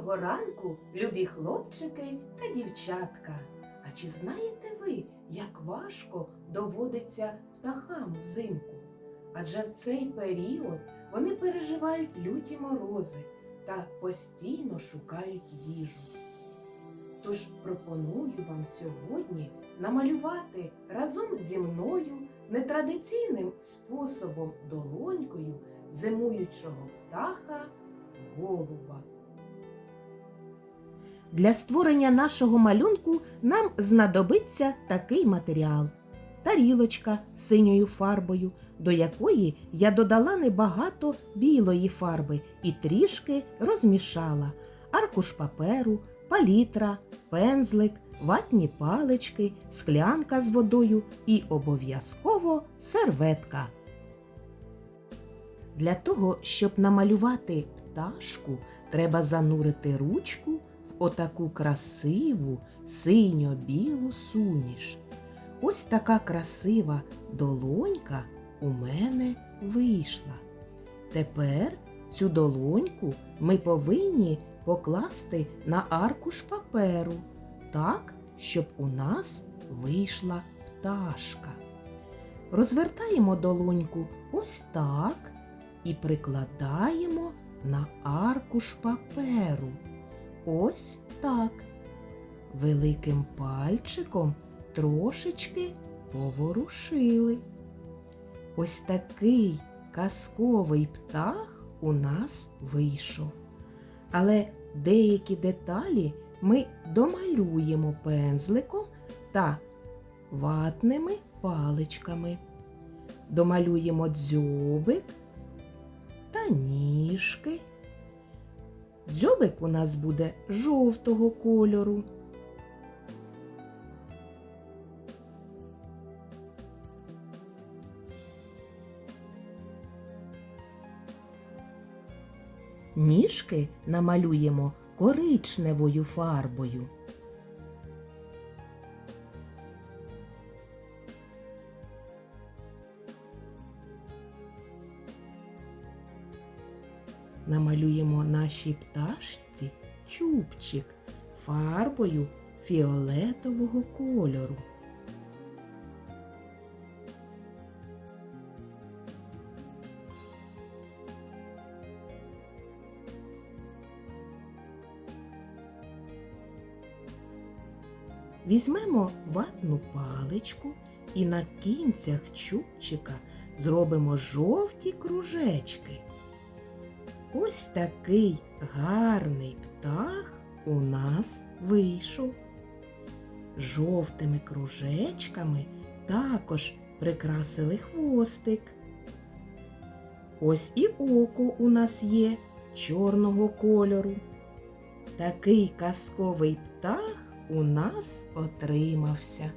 Доброго ранку, любі хлопчики та дівчатка. А чи знаєте ви, як важко доводиться птахам взимку? Адже в цей період вони переживають люті морози та постійно шукають їжу. Тож пропоную вам сьогодні намалювати разом зі мною нетрадиційним способом долонькою зимуючого птаха голуба. Для створення нашого малюнку нам знадобиться такий матеріал: тарілочка з синьою фарбою, до якої я додала небагато білої фарби і трішки розмішала, аркуш паперу, палітра, пензлик, ватні палички, склянка з водою і обов'язково серветка. Для того, щоб намалювати пташку, треба занурити ручку отаку красиву синьо-білу суміш. Ось така красива долонька у мене вийшла. Тепер цю долоньку ми повинні покласти на аркуш паперу, так, щоб у нас вийшла пташка. Розвертаємо долоньку ось так і прикладаємо на аркуш паперу. Ось так. Великим пальчиком трошечки поворушили. Ось такий казковий птах у нас вийшов. Але деякі деталі ми домалюємо пензликом та ватними паличками. Домалюємо дзьобик та ніжки. Дзьобик у нас буде жовтого кольору. Ніжки намалюємо коричневою фарбою. Намалюємо нашій пташці чубчик фарбою фіолетового кольору. Візьмемо ватну паличку і на кінцях чубчика зробимо жовті кружечки. Ось такий гарний птах у нас вийшов. Жовтими кружечками також прикрасили хвостик. Ось і око у нас є чорного кольору. Такий казковий птах у нас отримався.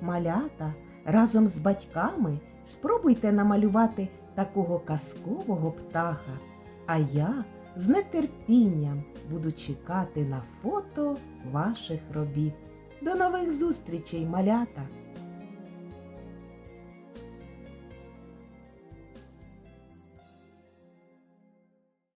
Малята разом з батьками спробуйте намалювати такого казкового птаха, а я з нетерпінням буду чекати на фото ваших робіт. До нових зустрічей, малята!